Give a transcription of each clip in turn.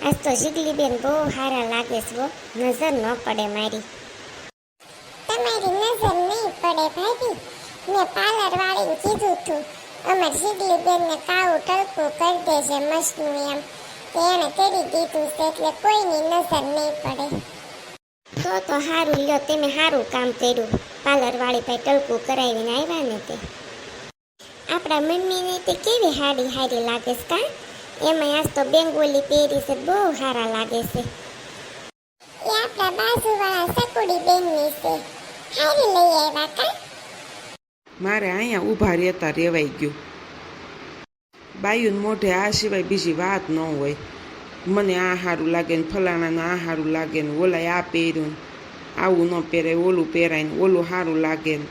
આજ તો જીગલી બેન બહુ સારા લાગે છે બહુ નજર ન પડે મારી. તમારી નજર નહીં પડે ભાભી. મેં પાર્લર વાળીને કીધું તું અમાર બેન બેનને કાળું ટલકું કરી દેજે મસ્તનું એમ. તો એણે કરી દીધું છે એટલે કોઈની નજર નહીં પડે. તો તો સારું લ્યો તમે સારું કામ કર્યું. પાર્લર વાળી ભાઈ ટલકું કરાવીને આવ્યા ને તે. આપણા મમ્મીને તે કેવી હારી હારી લાગે છે કા? એમાં આજ તો બેંગોલી પહેરી છે બહુ સારા લાગે છે. એ આપણા બાજુવાળા સકુડી બેનની છે. હારી લઈ આવ્યા કા? મારે અહીંયા ઊભા રહેતા રેવાઈ ગયું. બાયુન મોઢે આ સિવાય બીજી વાત ન હોય. મને આ સારું લાગે ને ફલાણાનું આ સારું લાગે ને ઓલાય આ પહેર્યું ને આવું ન પહેરાય ઓલું પહેરાય ને ઓલું સારું લાગે ને.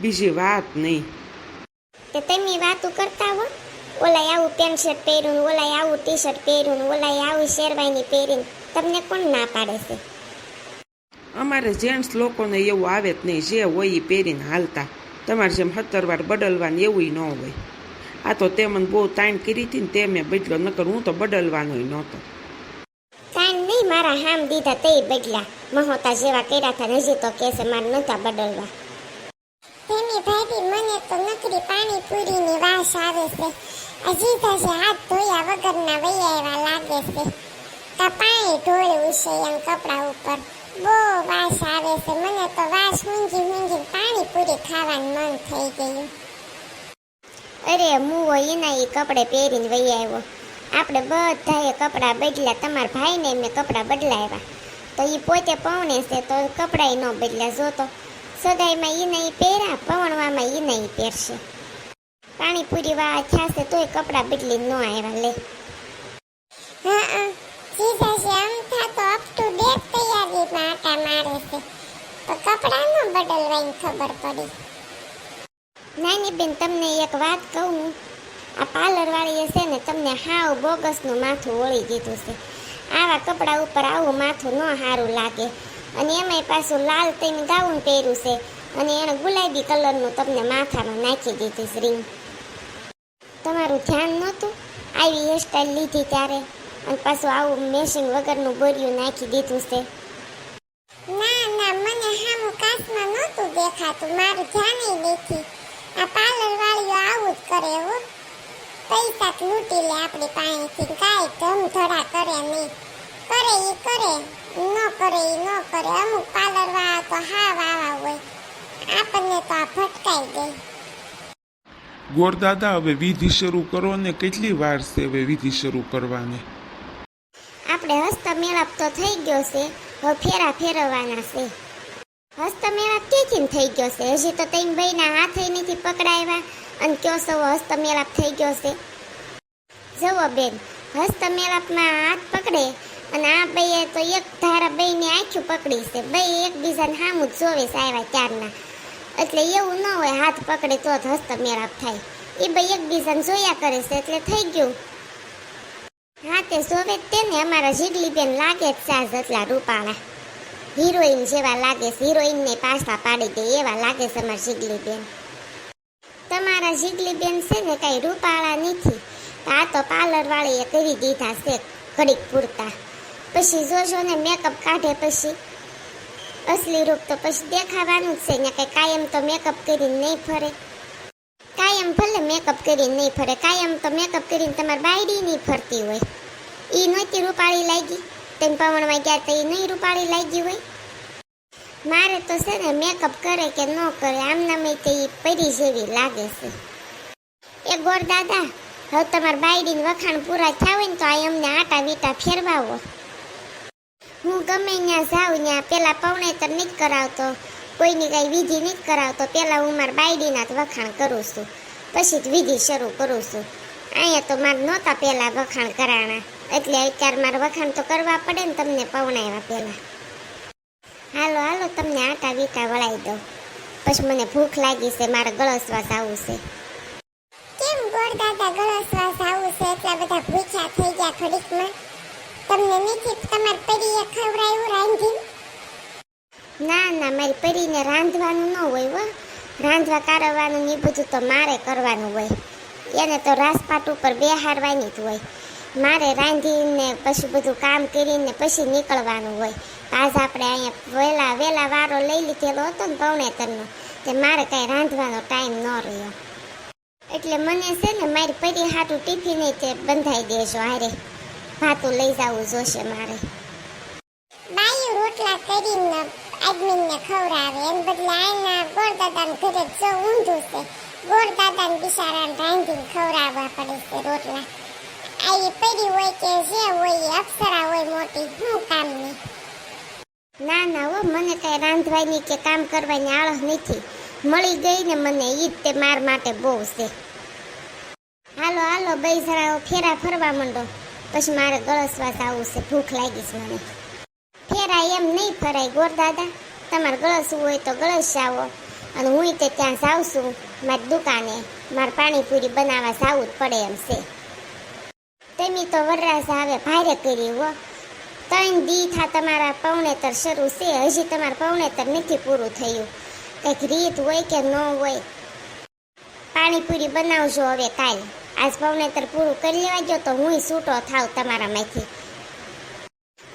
બીજી વાત નહીં. તો તમે વાતો કરતા હો. ઓલાય આવું પેન્ટ શર્ટ પહેર્યું ને આવું ટી શર્ટ પહેર્યું ને ઓલાય આવું શેરવાની પહેરીને તમને કોણ ના પાડે છે? અમારે જેન્ટ્સ લોકોને એવું આવે જ નહીં જે હોય એ પહેરીને હાલતા. તમારે જેમ સત્તર વાર બદલવાનું એવું ન હોય. આ તો તે મને બહુ તાણ કરી હતી ને તે મેં બદલો નકર હું તો બદલવાનોય નહોતો. તાણ નહીં મારા હામ દીધા તે બદલા મહોતા જેવા કર્યા હતા ને હજી તો કહેશે મારે નહોતા બદલવા. તેની ભાભી મને તો નકરી પાણીપુરીની વાસ આવે છે. હજી થશે હાથ ધોયા વગરના વૈયા એવા લાગે છે. કા પાણી ઢોળ્યું છે એમ કપડા ઉપર. બહુ વાસ આવે છે. મને તો વાસ મૂંઝી મૂંઝી પાણી પૂરી ખાવાનું મન થઈ ગયું. અરે મુવો એના એ કપડે પહેરીને વહી આવ્યો. આપણે બધાએ કપડાં બદલ્યા. તમારા ભાઈને મેં કપડાં બદલાવ્યા. તો એ પોતે પવને છે તો કપડાય ન બદલ્યા. જો તો સગાઈમાં એ નહીં પહેર્યા પવણવામાં એ નહીં પહેરશે. પાણીપુરી વાળા થયા છે તોય કપડાં બદલીને ન આવ્યા લે. હા હા. આમ થા તો અપ ટુ ડેટ તૈયારીમાં આટા મારે છે. તો કપડાં ન બદલવાની ખબર પડી. નાની બેન તમને એક વાત કહું આ પાર્લર વાળીએ છે ને તમને હાવ બોગસનું માથું ઓળી દીધું છે. આવા કપડા ઉપર આવું માથું ન સારું લાગે. અને એમાંય પાછું લાલ તેની ગાઉન પહેર્યું છે. અને એણે ગુલાબી કલરનું તમને માથામાં નાખી દીધું છે ring. તમારું ધ્યાન નહોતું. આવી હેરસ્ટાઈલ લીધી ત્યારે. અને પાછું આવું મેશિંગ વગરનું બોરિયું નાખી દીધું છે. ના ના, મને હામું કાચમાં નહોતું દેખાતું. મારું ધ્યાન નથી. આ પાર્લર વાળીઓ આવું જ કરે હો. પૈસા લૂંટી લે આપણી પાસેથી. કાંઈ ધમ ધડા કરે નહીં. કરે એ કરે. ન કરે એ ન કરે. અમુક પાર્લર વાળા તો હા વાળા હોય. આપણને તો આ ભટકાઈ દે ગોરદાદા, હવે વિધિ શરૂ કરો ને કેટલી વાર છે હવે વિધિ શરૂ કરવાની? આપણે હસ્ત મેળાપ તો થઈ ગયો છે, હવે ફેરા ફેરવવાના છે. હસ્ત હસ્તમેળાપ ક્યાંથી થઈ ગયો છે? હજી તો તૈન ભાઈના હાથે નથી પકડાવ્યા, અને કયો સૌ હસ્તમેળાપ થઈ ગયો છે? જુઓ બેન હસ્ત મેળાપમાં હાથ પકડે, અને આ ભાઈએ તો એક ધારા બેયની આંખું પકડી છે. બે એકબીજાને સામું જોવે આવ્યા ત્યારના એટલે એવું ન હોય, હાથ પકડે તો જ હસ્તમેળાપ થાય. એ ભાઈ એકબીજાને જોયા કરે છે, એટલે થઈ ગયું. હા તે જોવે જ તેને અમારા જીગલીબેન લાગે જ ચા જેટલા રૂપાળા. હિરોઈન જેવા લાગે છે, હિરોઈનને પાછા પાડી દે એવા લાગે છે અમારા જીગલીબેન. તમારા જીગલીબેન છે ને કાંઈ રૂપાળા નથી. આ તો પાર્લરવાળીએ કરી દીધા છે, ઘડીક પૂરતા. પછી જોશો ને મેકઅપ કાઢે પછી. અસલી રૂપ તો પછી દેખાવાનું જ છે. ને કઈ કાયમ તો મેકઅપ કરીને નહીં ફરે. કાયમ ભલે મેકઅપ કરીને નહીં ફરે, કાયમ તો મેકઅપ કરીને તમારી બાયડી નહીં ફરતી હોય. એ નહોતી રૂપાળી લાગી. તેમ પવનમાં ગયા તો એ નહીં રૂપાળી લાગી હોય. મારે તો છે ને મેકઅપ કરે કે ન કરે, આમનામે તે પરી જેવી લાગે છે. એ ગોર દાદા, હવે તમારા બાયડીને વખાણ પૂરા થયા હોય ને તો આ અમને આટા વીટા ફેરવાવો. હું ગમે ત્યાં જાઉં ત્યાં પેલા પવણેતર નહીં કરાવતો. કોઈની કઈ વિધિ નહીં કરાવતો. પેલા હું મારા બાયડીના જ વખાણ કરું છું. પછી જ વિધિ શરૂ કરું છું. અહીંયા તો મારે નહોતા પેલા વખાણ કરાણા. એટલે અત્યારે મારે વખાણ તો કરવા પડે ને તમને પવણાવ્યા પેલા. હાલો હાલો, તમને આટા વીટા વળાઈ દઉં. પછી મને ભૂખ લાગી છે, મારે ગળસવા જવું છે. કેમ ગોળ દાદા ગળસવા આવું છે? એટલા બધા ભૂખ્યા થઈ ગયા ઘડીકમાં તમને નથી તમાર પરીએ ખવડાવ્યું રાંધી ના ના, મારી પરીને રાંધવાનું ન હોય, હો. રાંધવા કારવાનું ને બધું તો મારે કરવાનું હોય. એને તો રાસપાટ ઉપર બેહારવાની જ હોય. મારે રાંધીને પછી બધું કામ કરીને પછી નીકળવાનું હોય. આજ આપણે અહીંયા વહેલા વહેલા વારો લઈ લીધેલો હતો ને પૌણેતરનો તે મારે કાંઈ રાંધવાનો ટાઈમ ન રહ્યો. એટલે મને છે ને મારી પરી હાટું ટિફિન તે બંધાઈ દેજો હારે. ભાતું લઈ જવું જોશે મારે. બાયું રોટલા કરીને આદમીને ખવડાવે એમ બદલે આના ગોળદાદાને ઘરે જ ઊંધું છે. ગોળદાદાને બિચારાને રાંધીને ખવડાવવા પડે છે રોટલા. આ એ પડી હોય કે જે હોય અપ્સરા હોય મોટી શું કામની ના ના, હો, મને કાંઈ રાંધવાની કે કામ કરવાની આળસ નથી. મળી ગઈ ને મને ઈ તે માર માટે બહુ છે. હાલો હાલો બે જણાઓ ફેરા ફરવા માંડો. પછી મારે ગળસવાસ આવવું છે, ભૂખ લાગી છે મને. ફેરાય એમ નહીં ફરાય, ગોર દાદા. તમારે ગળસવું હોય તો ગળસ આવો. અને હું તે ત્યાં જાઉં છું, મારી દુકાને. મારે પાણીપુરી બનાવવા જાવું જ પડે એમ છે. તમે તો વરરાસ આવે, ભારે કરી હો. ત્રણ દી થા તમારા પૌણેતર શરૂ છે, હજી તમારું પૌણેતર નથી પૂરું થયું. કંઈક રીત હોય કે ન હોય. પાણીપુરી બનાવજો હવે કાલ. આજ પૌણેતર પૂરું કરી લેવા જો તો હું છૂટો થાવ તમારામાંથી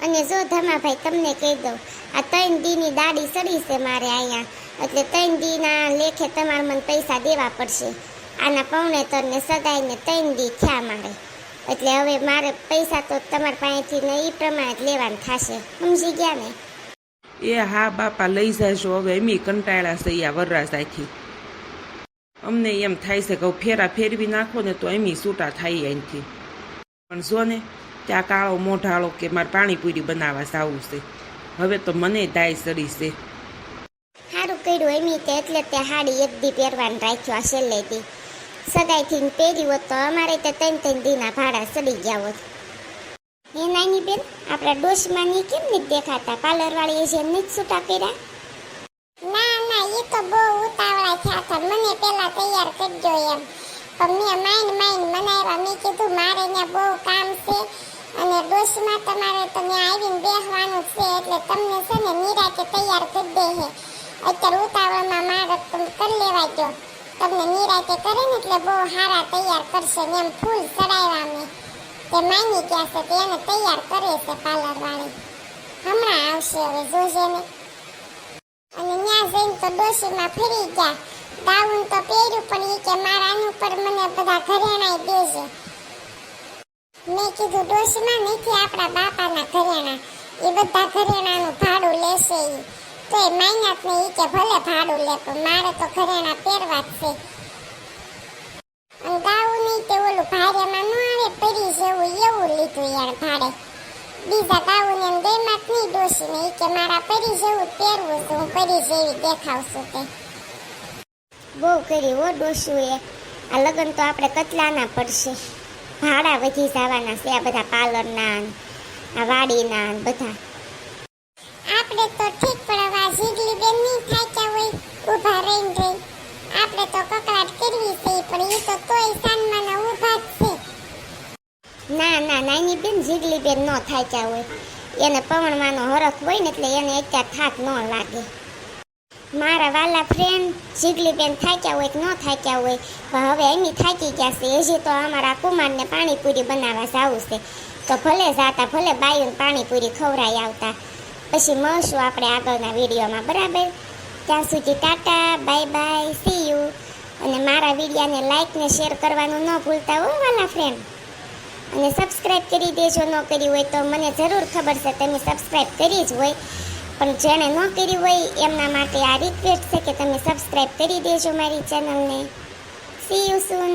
અને જો ધમાભાઈ તમને કહી દઉં, આ ત્રણ દીની દાડી સડી છે મારે અહીંયા. એટલે ત્રણ દીના લેખે તમારે મને પૈસા દેવા પડશે. આના પૌણેતરને સગાઈને ત્રણ દી થયા મારે. એટલે હવે મારે પૈસા તો તમારા પાસેથી ને એ પ્રમાણે જ લેવાનું થશે. સમજી ગયા ને? એ હા બાપા લઈ જશો હવે એમ કંટાળા છે આ વરરાજ અમને એમ થાય છે કે ફેરા ફેરવી નાખો ને તો એમી છૂટા થાય અહીંથી પણ જો ને, ત્યાં કાળો મોઢાળો કે મારે પાણીપુરી બનાવવા જાવું છે. હવે તો મને દાય સડી છે. સારું કર્યું એમી તે, એટલે તે હાડી એક દી પહેરવાનું રાખ્યું આ છેલ્લેથી સગાઈથી પહેરી હોત તો અમારે તે ત્રણ ત્રણ દીના ભાડા સડી ગયા હોત. એ નાની બેન, આપણા ડોશમાં કેમ નથી દેખાતા? પાર્લરવાળીએ એમ નથી છૂટા કર્યા ના ના તો બહુ ઉતાવળા થયા હતા મને પેલા તૈયાર કરજો એમ. પણ મેં માઇન માઇન મનાવ્યા. મેં કીધું, મારે ત્યાં બહુ કામ છે અને ડોશમાં તમારે તો ત્યાં આવીને બેસવાનું છે એટલે તમને છે ને નિરાતે તૈયાર કરી દે છે અત્યારે ઉતાવળમાં મારે તમે કરી લેવા દો તમને નિરાતે કરે ને એટલે બહુ સારા તૈયાર કરશે ને એમ ફૂલ ચડાવ્યા મેં તે માની ગયા છે તે એને તૈયાર કરે છે પાર્લરવાળી. હમણાં આવશે હવે, જોજે ને. ત્યાં જઈને તો ડોશીમાં ફરી ગયા. ગાઉન તો પહેર્યું, પણ એ કે મારા ઉપર મને બધા ઘરેણાય દેજે. મેં કીધું, ડોશીમાં નથી, આપણા બાપાના ઘરેણા. એ બધા ઘરેણાનું ભાડું લેશે એ તો એ માન્યાત ને એ કે, ભલે ભાડું લે, પણ મારે તો ઘરેણા પહેરવા જ છે. અને ગાઉન ઈ તે ઓલું ભારેમાં ન આવે, પરી જેવું એવું લીધું યાર ભાડે. બીજા તાવું એમ બે જ નહીં દોષી નહીં કે મારા પરી જેવું પહેરવું તો હું પરી જેવી દેખાવશું તે. બહુ કરી ઓ દોષું એ આ લગ્ન તો આપણે કતલાના પડશે. ભાડા વધી જવાના છે આ બધા પાર્લરના આ વાડીના બધા. આપણે તો ઠીક પણ આ જીગલી બેન નહીં થાક્યા હોય ઊભા રહીને રહી આપણે તો કકડાટ કરવી છે પણ એ તો તોય સાનમાના ઊભા જ છે ના ના બેન જીગલી બેન ન થાક્યા હોય. એને પવણવાનો હરખ હોય ને એટલે એને અત્યારે થાક ન લાગે. મારા વાલા ફ્રેન્ડ જીગલી બેન થાક્યા હોય કે ન થાક્યા હોય, પણ હવે એની થાકી ગયા છે. હજી તો અમારા કુમારને પાણીપુરી બનાવવા જવું છે. તો ભલે જાતા, ભલે બાયુને પાણીપુરી ખવડાઈ આવતા. પછી મળશું આપણે આગળના વિડીયોમાં, બરાબર? ત્યાં સુધી tata, bye bye see you અને મારા વિડીયાને લાઇક ને શેર કરવાનું ન ભૂલતા હો, વાલા ફ્રેન્ડ અને સબસ્ક્રાઇબ કરી દેજો, ન કરી હોય તો મને જરૂર ખબર છે, તમે સબસ્ક્રાઇબ કરી જ હોય. પણ જેણે ન કરી હોય, એમના માટે આ રિક્વેસ્ટ છે કે તમે સબસ્ક્રાઇબ કરી દેજો મારી ચેનલને સી યુ સૂન